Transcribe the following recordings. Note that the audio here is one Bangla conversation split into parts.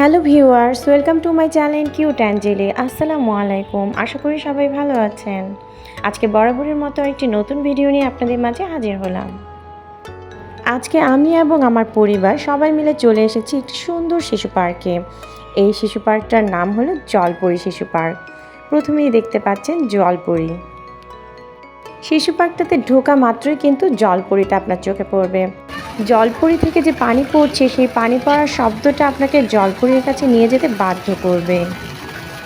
Hello viewers, welcome to my channel cute Angeli. আসসালামু আলাইকুম, আশা করি সবাই ভালো আছেন। আজকে বরাবরের মতো একটি নতুন ভিডিও নিয়ে আপনাদের মাঝে হাজির হলাম। আজকে আমি এবং আমার পরিবার সবাই মিলে চলে এসেছি একটি সুন্দর শিশু পার্কে। এই শিশু পার্কটার নাম হলো জলপরি শিশু পার্ক। প্রথমেই দেখতে পাচ্ছেন জলপরি। শিশু পার্কটাতে ঢোকা মাত্রই কিন্তু জলপরিটা আপনার চোখে পড়বে। জলপরি থেকে যে পানি পড়ছে, সেই পানি পড়ার শব্দটা আপনাকে জলপরির কাছে নিয়ে যেতে বাধ্য করবে।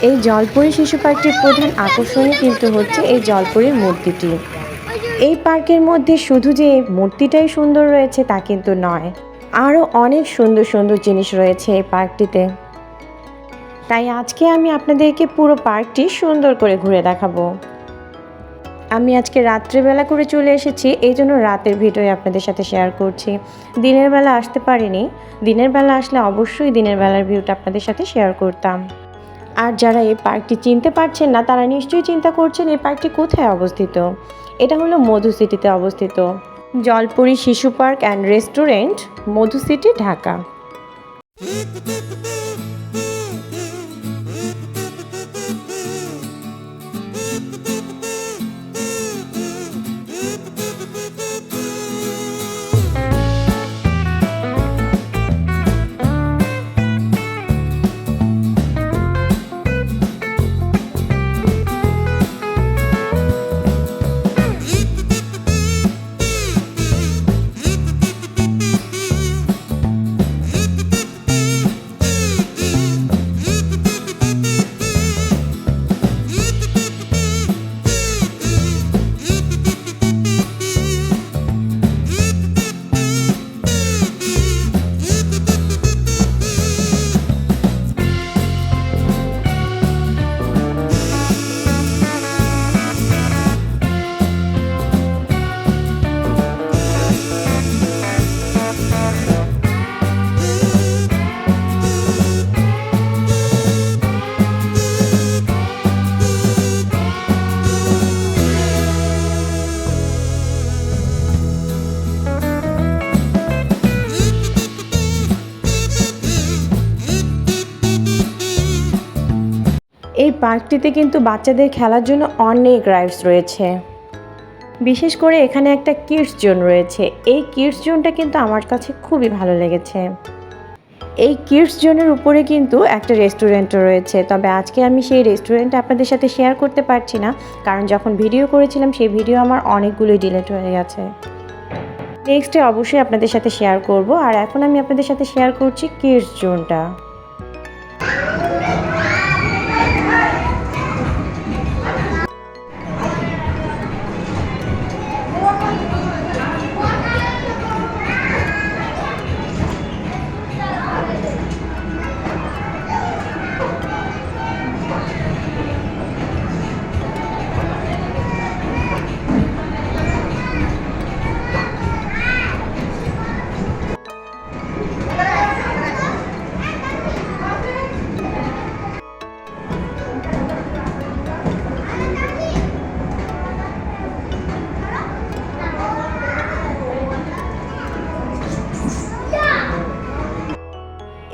এই জলপুরি শিশু পার্কটির প্রধান আকর্ষণই কিন্তু হচ্ছে এই জলপরির মূর্তিটি। এই পার্কের মধ্যে শুধু যে মূর্তিটাই সুন্দর রয়েছে, তা কিন্তু নয়, আরও অনেক সুন্দর সুন্দর জিনিস রয়েছে এই পার্কটিতে। তাই আজকে আমি আপনাদেরকে পুরো পার্কটি সুন্দর করে ঘুরে দেখাবো। আমি আজকে রাত্রেবেলা করে চলে এসেছি, এই জন্য রাতের ভিডিও আপনাদের সাথে শেয়ার করছি। দিনের বেলা আসতে পারিনি, দিনের বেলা আসলে অবশ্যই দিনের বেলার ভিউটা আপনাদের সাথে শেয়ার করতাম। আর যারা এই পার্কটি চিনতে পারছেন না, তারা নিশ্চয়ই চিন্তা করছেন এই পার্কটি কোথায় অবস্থিত? এটা হলো মধু সিটিতে অবস্থিত। জলপুরি শিশু park and restaurant Madhu city, Dhaka. এই পার্কটিতে কিন্তু বাচ্চাদের খেলার জন্য অনেক রাইডস রয়েছে। বিশেষ করে এখানে একটা কিডস জোন রয়েছে। এই কিডস জোনটা কিন্তু আমার কাছে খুবই ভালো লেগেছে। এই কিডস জোনের উপরে কিন্তু একটা রেস্টুরেন্টও রয়েছে। তবে আজকে আমি সেই রেস্টুরেন্ট আপনাদের সাথে শেয়ার করতে পারছি না। কারণ যখন ভিডিও করেছিলাম, সেই ভিডিও আমার অনেকগুলোই ডিলেট হয়ে গেছে। নেক্সটে অবশ্যই আপনাদের সাথে শেয়ার করব। আর এখন আমি আপনাদের সাথে শেয়ার করছি কিডস জোনটা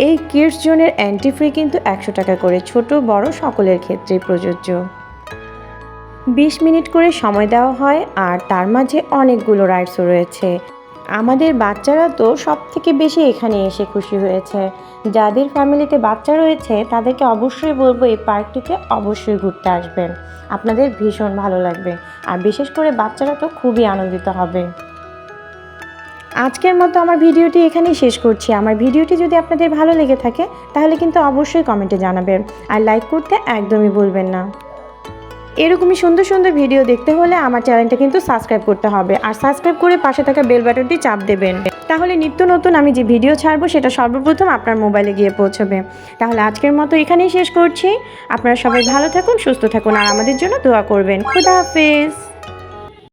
এই কিডস জোনের অ্যান্টি ফ্রি কিন্তু একশো টাকা করে ছোট, বড় সকলের ক্ষেত্রেই প্রযোজ্য। বিশ মিনিট করে সময় দেওয়া হয় আর তার মাঝে অনেকগুলো রাইডসও রয়েছে। আমাদের বাচ্চারা তো সব থেকে বেশি এখানে এসে খুশি হয়েছে। যাদের ফ্যামিলিতে বাচ্চা রয়েছে, তাদেরকে অবশ্যই বলব এই পার্কটিতে অবশ্যই ঘুরতে আসবেন। আপনাদের ভীষণ ভালো লাগবে। আর বিশেষ করে বাচ্চারা তো খুবই আনন্দিত হবে। আজকের মতো আমার ভিডিওটি এখানেই শেষ করছি। আমার ভিডিওটি যদি আপনাদের ভালো লেগে থাকে, তাহলে কিন্তু অবশ্যই কমেন্টে জানাবেন। আর লাইক করতে একদমই ভুলবেন না। এরকমই সুন্দর সুন্দর ভিডিও দেখতে হলে আমার চ্যানেলটা কিন্তু সাবস্ক্রাইব করতে হবে। আর সাবস্ক্রাইব করে পাশে থাকা বেল বাটনটি চাপ দেবেন। তাহলে নিত্য নতুন আমি যে ভিডিও ছাড়বো, সেটা সর্বপ্রথম আপনার মোবাইলে গিয়ে পৌঁছবে। তাহলে আজকের মতো এখানেই শেষ করছি। আপনারা সবাই ভালো থাকুন, সুস্থ থাকুন, আর আমাদের জন্য দোয়া করবেন। খুদা হাফেজ।